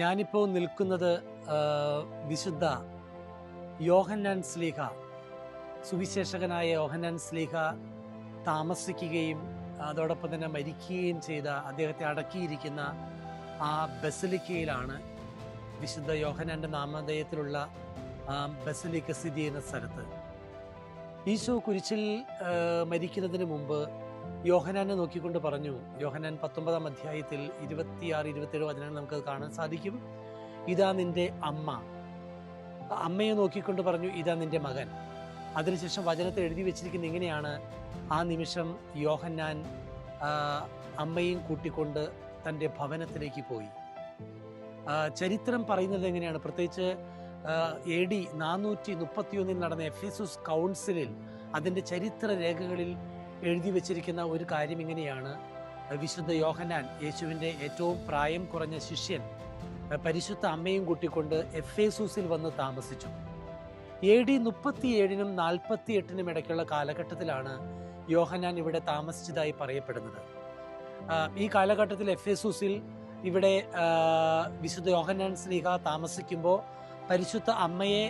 ഞാനിപ്പോൾ നിൽക്കുന്നത് വിശുദ്ധ യോഹന്നാൻ സ്ലീഹ സുവിശേഷകനായ യോഹന്നാൻ സ്ലീഹ താമസിക്കുകയും അതോടൊപ്പം തന്നെ മരിക്കുകയും ചെയ്ത അദ്ദേഹത്തെ അടക്കിയിരിക്കുന്ന ആ ബസലിക്കയിലാണ് വിശുദ്ധ യോഹന്നാന്റെ നാമധേയത്തിലുള്ള ബസലിക്ക സ്ഥിതി ചെയ്യുന്ന സ്ഥലത്ത്. ഈശോ കുരിശിൽ മരിക്കുന്നതിന് മുമ്പ് യോഹനാനെ നോക്കിക്കൊണ്ട് പറഞ്ഞു. യോഹനാൻ പത്തൊമ്പതാം അധ്യായത്തിൽ ഇരുപത്തിയാറ് ഇരുപത്തേഴ് വചനങ്ങൾ നമുക്കത് കാണാൻ സാധിക്കും. ഇതാ നിന്റെ അമ്മ. അമ്മയെ നോക്കിക്കൊണ്ട് പറഞ്ഞു ഇതാ നിന്റെ മകൻ. അതിനുശേഷം വചനത്തിൽ എഴുതി വെച്ചിരിക്കുന്ന ഇങ്ങനെയാണ്. ആ നിമിഷം യോഹന്നാൻ അമ്മയും കൂട്ടിക്കൊണ്ട് തന്റെ ഭവനത്തിലേക്ക് പോയി. ചരിത്രം പറയുന്നത് എങ്ങനെയാണ്? പ്രത്യേകിച്ച് എ ഡി നാനൂറ്റി മുപ്പത്തിയൊന്നിൽ നടന്ന എഫ് എസുസ് കൗൺസിലിൽ അതിന്റെ ചരിത്ര രേഖകളിൽ എഴുതി വച്ചിരിക്കുന്ന ഒരു കാര്യം ഇങ്ങനെയാണ്. വിശുദ്ധ യോഹനാൻ യേശുവിന്റെ ഏറ്റവും പ്രായം കുറഞ്ഞ ശിഷ്യൻ പരിശുദ്ധ അമ്മയും കൂട്ടിക്കൊണ്ട് എഫ് എസൂസിൽ വന്ന് താമസിച്ചു. എ ഡി മുപ്പത്തിയേഴിനും നാൽപ്പത്തി എട്ടിനും ഇടയ്ക്കുള്ള കാലഘട്ടത്തിലാണ് യോഹനാൻ ഇവിടെ താമസിച്ചതായി പറയപ്പെടുന്നത്. ഈ കാലഘട്ടത്തിൽ എഫ് എസൂസിൽ ഇവിടെ വിശുദ്ധ യോഹനാൻ സ്നേഹ താമസിക്കുമ്പോൾ പരിശുദ്ധ അമ്മയെ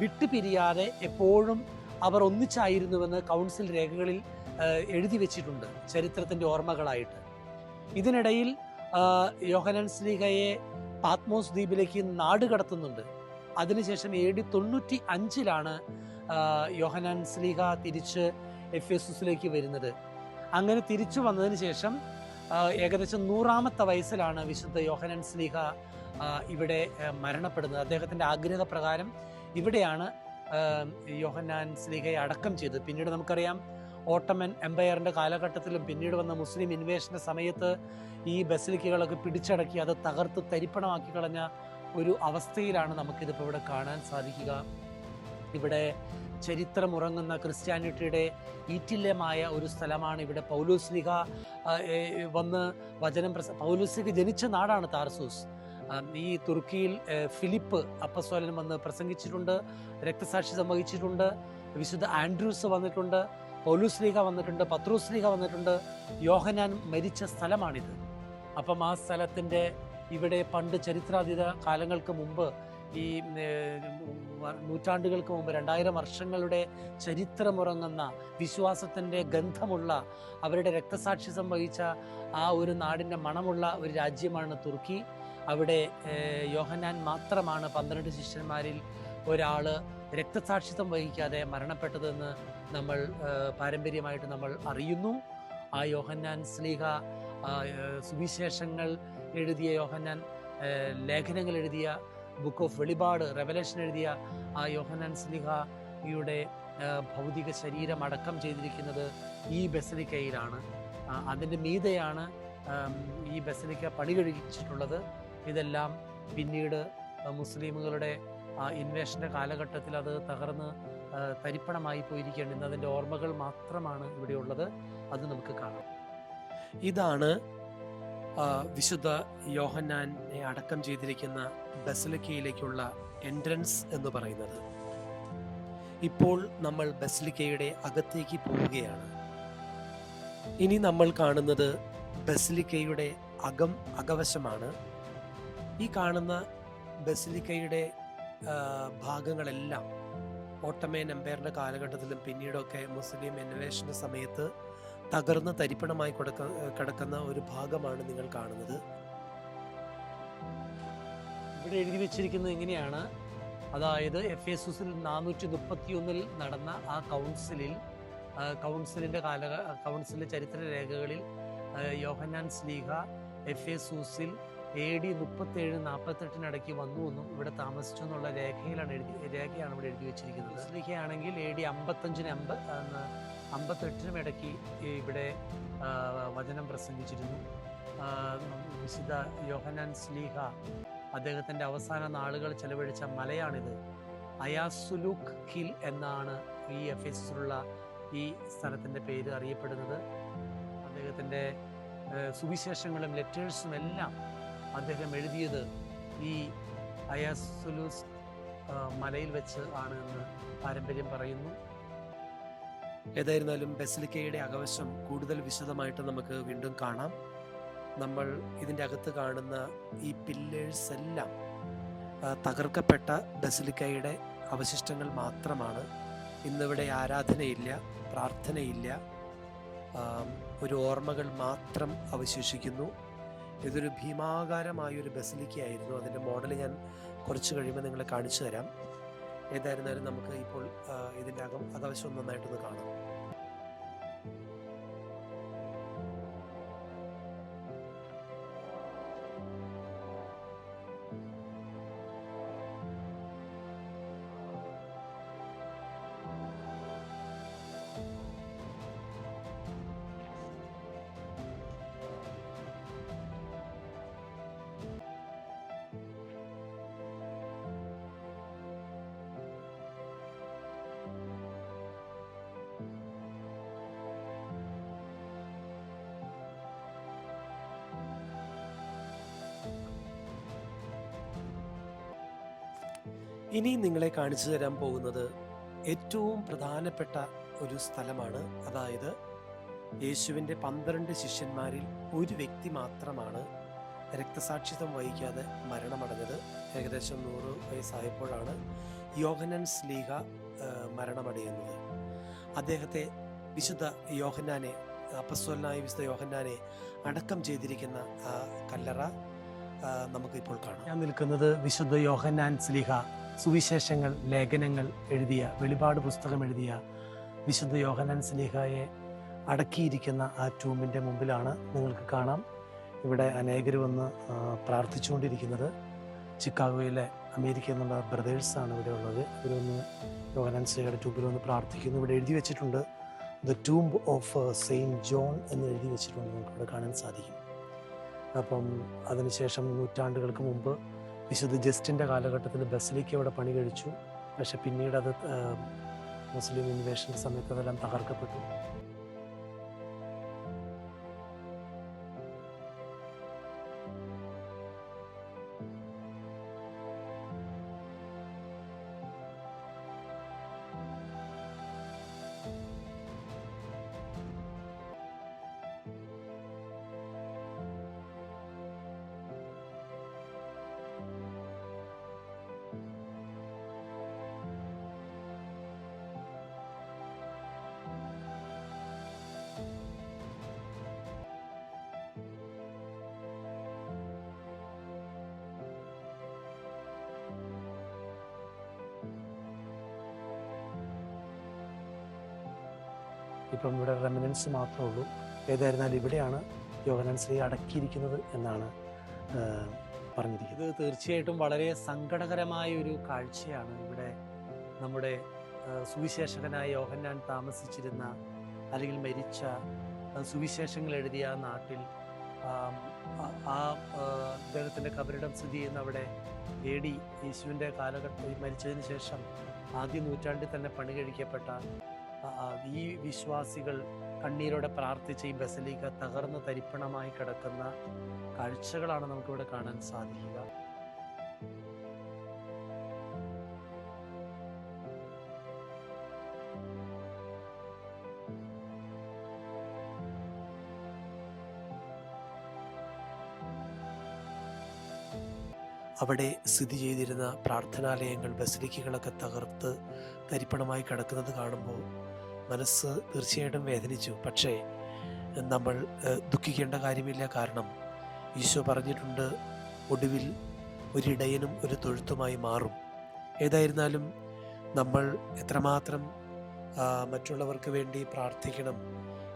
വിട്ടുപിരിയാതെ എപ്പോഴും അവർ ഒന്നിച്ചായിരുന്നുവെന്ന് കൗൺസിൽ രേഖകളിൽ എഴുതി വെച്ചിട്ടുണ്ട് ചരിത്രത്തിന്റെ ഓർമ്മകളായിട്ട്. ഇതിനിടയിൽ യോഹനൻ സ്ലീഹയെ പാത്മോസ് ദ്വീപിലേക്ക് നാട് കടത്തുന്നുണ്ട്. അതിനുശേഷം എ ഡി തൊണ്ണൂറ്റി അഞ്ചിലാണ് യോഹനാൻ സ്ലീഹ തിരിച്ച് എഫ് എസുസിലേക്ക് വരുന്നത്. അങ്ങനെ തിരിച്ചു വന്നതിന് ശേഷം ഏകദേശം നൂറാമത്തെ വയസ്സിലാണ് വിശുദ്ധ യോഹനൻ സ്ലീഹ ഇവിടെ മരണപ്പെടുന്നത്. അദ്ദേഹത്തിന്റെ ആഗ്രഹപ്രകാരം ഇവിടെയാണ് യോഹനാൻ സ്ലീഹയെ അടക്കം ചെയ്തത്. പിന്നീട് നമുക്കറിയാം ഓട്ടമൻ എംപയറിന്റെ കാലഘട്ടത്തിലും പിന്നീട് വന്ന മുസ്ലിം ഇൻവേഷന്റെ സമയത്ത് ഈ ബസിലിക്കുകളൊക്കെ പിടിച്ചടക്കി അത് തകർത്ത് തരിപ്പണമാക്കി കളഞ്ഞ ഒരു അവസ്ഥയിലാണ് നമുക്കിതിപ്പോൾ ഇവിടെ കാണാൻ സാധിക്കുക. ഇവിടെ ചരിത്രമുറങ്ങുന്ന ക്രിസ്ത്യാനിറ്റിയുടെ ഈറ്റില്യമായ ഒരു സ്ഥലമാണ് ഇവിടെ പൗലൂസ്ലിഹ വന്ന് വചനം പ്രസ പൗലൂസ്ലിഹ ജനിച്ച നാടാണ് താർസൂസ്. ഈ തുർക്കിയിൽ ഫിലിപ്പ് അപ്പസ്വലൻ വന്ന് പ്രസംഗിച്ചിട്ടുണ്ട് രക്തസാക്ഷി സംവഹിച്ചിട്ടുണ്ട് വിശുദ്ധ ആൻഡ്രൂസ് വന്നിട്ടുണ്ട്. പൗലുസ്ലീഹ വന്നിട്ടുണ്ട് പത്രൂസ്ലീഹ വന്നിട്ടുണ്ട്. യോഹനാൻ മരിച്ച സ്ഥലമാണിത്. അപ്പം ആ സ്ഥലത്തിന്റെ ഇവിടെ പണ്ട് ചരിത്രാതീത കാലങ്ങൾക്ക് മുമ്പ് ഈ നൂറ്റാണ്ടുകൾക്ക് മുമ്പ് രണ്ടായിരം വർഷങ്ങളുടെ ചരിത്രമുറങ്ങുന്ന വിശ്വാസത്തിന്റെ ഗന്ധമുള്ള അവരുടെ രക്തസാക്ഷി സംഭവിച്ച ആ ഒരു നാടിന്റെ മണമുള്ള ഒരു രാജ്യമാണ് തുർക്കി. അവിടെ യോഹനാൻ മാത്രമാണ് പന്ത്രണ്ട് ശിഷ്യന്മാരിൽ ഒരാൾ രക്തസാക്ഷിത്വം വഹിക്കാതെ മരണപ്പെട്ടതെന്ന് നമ്മൾ പാരമ്പര്യമായിട്ട് നമ്മൾ അറിയുന്നു. ആ യോഹന്നാൻ സ്ലീഹ സുവിശേഷങ്ങൾ എഴുതിയ യോഹന്നാൻ ലേഖനങ്ങൾ എഴുതിയ ബുക്ക് ഓഫ് വെളിപാട് റെവലേഷൻ എഴുതിയ ആ യോഹന്നാൻ സ്ലിഹയുടെ ഭൗതിക ശരീരം അടക്കം ചെയ്തിരിക്കുന്നത് ഈ ബസലിക്കയിലാണ്. അതിന്റെ മീതയാണ് ഈ ബസലിക്ക പണി കഴിച്ചിട്ടുള്ളത്. ഇതെല്ലാം പിന്നീട് മുസ്ലിമുകളുടെ ഇൻവേഷന്റെ കാലഘട്ടത്തിൽ അത് തകർന്ന് തരിപ്പണമായി പോയിരിക്കുകയാണ്. ഇന്ന് അതിന്റെ ഓർമ്മകൾ മാത്രമാണ് ഇവിടെയുള്ളത് അത് നമുക്ക് കാണാം. ഇതാണ് വിശുദ്ധ യോഹന്നാനെ അടക്കം ചെയ്തിരിക്കുന്ന ബസലിക്കയിലേക്കുള്ള എൻട്രൻസ് എന്ന് പറയുന്നത്. ഇപ്പോൾ നമ്മൾ ബസലിക്കയുടെ അകത്തേക്ക് പോവുകയാണ്. ഇനി നമ്മൾ കാണുന്നത് ബസലിക്കയുടെ അകം അകവശമാണ്. ഈ കാണുന്ന ബസലിക്കയുടെ ഭാഗങ്ങളെല്ലാം ഓട്ടമേൻ എംപയറിന്റെ കാലഘട്ടത്തിലും പിന്നീടൊക്കെ മുസ്ലിം ഇൻവേഷന്റെ സമയത്ത് തകർന്ന് തരിപ്പണമായി കൊടുക്ക കിടക്കുന്ന ഒരു ഭാഗമാണ് നിങ്ങൾ കാണുന്നത്. ഇവിടെ എഴുതി വെച്ചിരിക്കുന്നത് എങ്ങനെയാണ് അതായത് എഫ് എസുസിൽ നാനൂറ്റി മുപ്പത്തി ഒന്നിൽ നടന്ന ആ കൗൺസിലിൽ കൗൺസിലിന്റെ കാല കൗൺസിലിന്റെ ചരിത്ര രേഖകളിൽ യോഹന്നാൻ സ്ലീഹ എഫ് എസൂസിൽ എ ഡി മുപ്പത്തേഴ് നാൽപ്പത്തെട്ടിനിടയ്ക്ക് വന്നു എന്നും ഇവിടെ താമസിച്ചു എന്നുള്ള രേഖയിലാണ് എഴുതി രേഖയാണ് ഇവിടെ എഴുതി വെച്ചിരിക്കുന്നത്. സ്ലീഹയാണെങ്കിൽ എ ഡി അമ്പത്തഞ്ചിന് അമ്പ ആ, അമ്പത്തെട്ടിനും ഇടയ്ക്ക് ഇവിടെ വചനം പ്രസംഗിച്ചിരുന്നു. വിശുദ്ധ യോഹനാൻ സ്ലീഹ അദ്ദേഹത്തിന്റെ അവസാന നാളുകൾ ചെലവഴിച്ച മലയാണിത്. അയാസുലുഖ് ഹിൽ എന്നാണ് ഈ എഫ് എസിലുള്ള ഈ സ്ഥലത്തിന്റെ പേര് അറിയപ്പെടുന്നത്. അദ്ദേഹത്തിന്റെ സുവിശേഷങ്ങളും ലെറ്റേഴ്സും എല്ലാം അദ്ദേഹം എഴുതിയത് ഈ അയാസുലൂസ് മലയിൽ വെച്ച് ആണ് എന്ന് പാരമ്പര്യം പറയുന്നു. ഏതായിരുന്നാലും ബെസിലിക്കയുടെ അകവശം കൂടുതൽ വിശദമായിട്ട് നമുക്ക് വീണ്ടും കാണാം. നമ്മൾ ഇതിന്റെ അകത്ത് കാണുന്ന ഈ പില്ലേഴ്സ് എല്ലാം തകർക്കപ്പെട്ട ബസിലിക്കയുടെ അവശിഷ്ടങ്ങൾ മാത്രമാണ്. ഇന്നിവിടെ ആരാധനയില്ല പ്രാർത്ഥനയില്ല. ഒരു ഓർമ്മകൾ മാത്രം അവശേഷിക്കുന്നു. ഇതൊരു ഭീമാകാരമായൊരു ബസിലിക്കയായിരുന്നു. അതിന്റെ മോഡൽ ഞാൻ കുറച്ച് കഴിയുമ്പോൾ നിങ്ങളെ കാണിച്ചു തരാം. ഏതായിരുന്നാലും നമുക്ക് ഇപ്പോൾ ഇതിന്റെ അകം അകവശം നന്നായിട്ടൊന്ന് കാണാം. ഇനി നിങ്ങളെ കാണിച്ചു തരാൻ പോകുന്നത് ഏറ്റവും പ്രധാനപ്പെട്ട ഒരു സ്ഥലമാണ്. അതായത് യേശുവിന്റെ പന്ത്രണ്ട് ശിഷ്യന്മാരിൽ ഒരു വ്യക്തി മാത്രമാണ് രക്തസാക്ഷിത്വം വഹിക്കാതെ മരണമടഞ്ഞത്. ഏകദേശം നൂറ് വയസ്സായപ്പോഴാണ് യോഹനൻ സ്ലീഹ മരണമടയുന്നത്. അദ്ദേഹത്തെ വിശുദ്ധ യോഹന്നാനെ അപ്പസ്വലനായ വിശുദ്ധ യോഹന്നാനെ അടക്കം ചെയ്തിരിക്കുന്ന കല്ലറ നമുക്കിപ്പോൾ കാണാം. ഞാൻ നിൽക്കുന്നത് വിശുദ്ധ യോഹന്നാൻ സ്ലിഹ സുവിശേഷങ്ങൾ ലേഖനങ്ങൾ എഴുതിയ വെളിപാട് പുസ്തകം എഴുതിയ വിശുദ്ധ യോഹന്നാൻ സ്നേഹയെ അടക്കിയിരിക്കുന്ന ആ ടൂമിന്റെ മുമ്പിലാണ് നിങ്ങൾക്ക് കാണാം. ഇവിടെ അനേകർ വന്ന് പ്രാർത്ഥിച്ചുകൊണ്ടിരിക്കുന്നത്. ചിക്കാഗോയിലെ അമേരിക്ക എന്നുള്ള ബ്രദേഴ്സാണ് ഇവിടെ ഉള്ളത്. ഇവരൊന്ന് യോഹന്നാൻ സ്നേഹയുടെ ട്യൂബിൽ വന്ന് പ്രാർത്ഥിക്കുന്നു. ഇവിടെ എഴുതി വെച്ചിട്ടുണ്ട് the tomb of saint John എന്ന് എഴുതി വെച്ചിട്ടുണ്ട്. നമുക്ക് ഇവിടെ കാണാൻ സാധിക്കും. അപ്പം അതിനുശേഷം നൂറ്റാണ്ടുകൾക്ക് മുമ്പ് വിശുദ്ധ ജസ്റ്റിന്റെ കാലഘട്ടത്തിൽ ബസിലേക്ക് അവിടെ പണി കഴിച്ചു. പക്ഷെ പിന്നീട് അത് മുസ്ലിം ഇൻവേഷന്റെ സമയത്ത് അതെല്ലാം തകർക്കപ്പെട്ടു. ഇപ്പം ഇവിടെ റെമിനൻസ് മാത്രമേ ഉള്ളൂ. ഏതായിരുന്നാലും ഇവിടെയാണ് യോഹനാൻ ശ്രീ അടക്കിയിരിക്കുന്നത് എന്നാണ് പറഞ്ഞിരിക്കുന്നത്. ഇത് തീർച്ചയായിട്ടും വളരെ സങ്കടകരമായ ഒരു കാഴ്ചയാണ് ഇവിടെ നമ്മുടെ സുവിശേഷകനായ യോഹന്നാൻ താമസിച്ചിരുന്ന അല്ലെങ്കിൽ മരിച്ച സുവിശേഷങ്ങൾ എഴുതിയ ആ നാട്ടിൽ ആ, അദ്ദേഹത്തിന്റെ കബരിടം സ്ഥിതി ചെയ്യുന്ന അവിടെ എ ഡി യേശുവിന്റെ കാലഘട്ടത്തിൽ മരിച്ചതിന് ശേഷം ആദ്യ നൂറ്റാണ്ടിൽ തന്നെ പണി കഴിക്കപ്പെട്ട ഈ വിശ്വാസികൾ കണ്ണീരോടെ പ്രാർത്ഥിച്ച് ഈ ബസലിക്ക തകർന്ന് തരിപ്പണമായി കിടക്കുന്ന കാഴ്ചകളാണ് നമുക്കിവിടെ കാണാൻ സാധിക്കുക. അവിടെ സ്ഥിതി ചെയ്തിരുന്ന പ്രാർത്ഥനാലയങ്ങൾ ബസലിക്കകളൊക്കെ തകർത്ത് തരിപ്പണമായി കിടക്കുന്നത് കാണുമ്പോൾ മനസ്സ് തീർച്ചയായിട്ടും വേദനിച്ചു. പക്ഷേ നമ്മൾ ദുഃഖിക്കേണ്ട കാര്യമില്ല. കാരണം ഈശോ പറഞ്ഞിട്ടുണ്ട് ഒടുവിൽ ഒരിടയനും ഒരു തൊഴുത്തുമായി മാറും. ഏതായിരുന്നാലും നമ്മൾ എത്രമാത്രം മറ്റുള്ളവർക്ക് വേണ്ടി പ്രാർത്ഥിക്കണം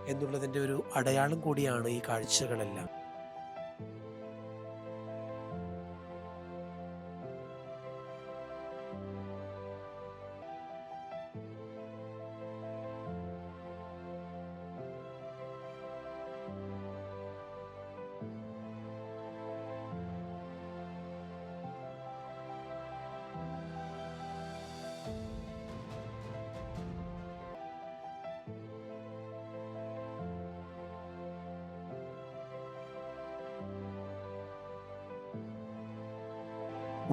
എന്നുള്ളതിന്റെ ഒരു അടയാളം കൂടിയാണ് ഈ കാഴ്ചകളെല്ലാം.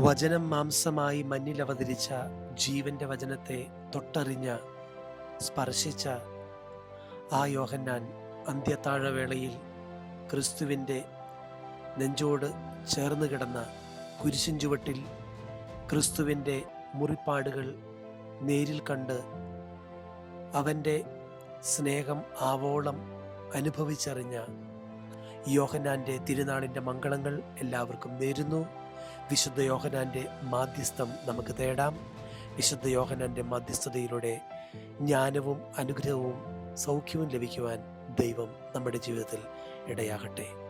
വചനം മാംസമായി മഞ്ഞിൽ അവതരിച്ച ജീവന്റെ വചനത്തെ തൊട്ടറിഞ്ഞ സ്പർശിച്ച ആ യോഹന്നാൻ അന്ത്യത്താഴവേളയിൽ ക്രിസ്തുവിന്റെ നെഞ്ചോട് ചേർന്ന് കിടന്ന കുരിശിൻ ചുവട്ടിൽ ക്രിസ്തുവിന്റെ മുറിപ്പാടുകൾ നേരിൽ കണ്ട് അവന്റെ സ്നേഹം ആവോളം അനുഭവിച്ചറിഞ്ഞ യോഹനാന്റെ തിരുനാളിന്റെ മംഗളങ്ങൾ എല്ലാവർക്കും നേരുന്നു. വിശുദ്ധ യോഹനാന്റെ മാധ്യസ്ഥം നമുക്ക് തേടാം. വിശുദ്ധ യോഹനാന്റെ മാധ്യസ്ഥതയിലൂടെ ജ്ഞാനവും അനുഗ്രഹവും സൗഖ്യവും ലഭിക്കുവാൻ ദൈവം നമ്മുടെ ജീവിതത്തിൽ ഇടയാകട്ടെ.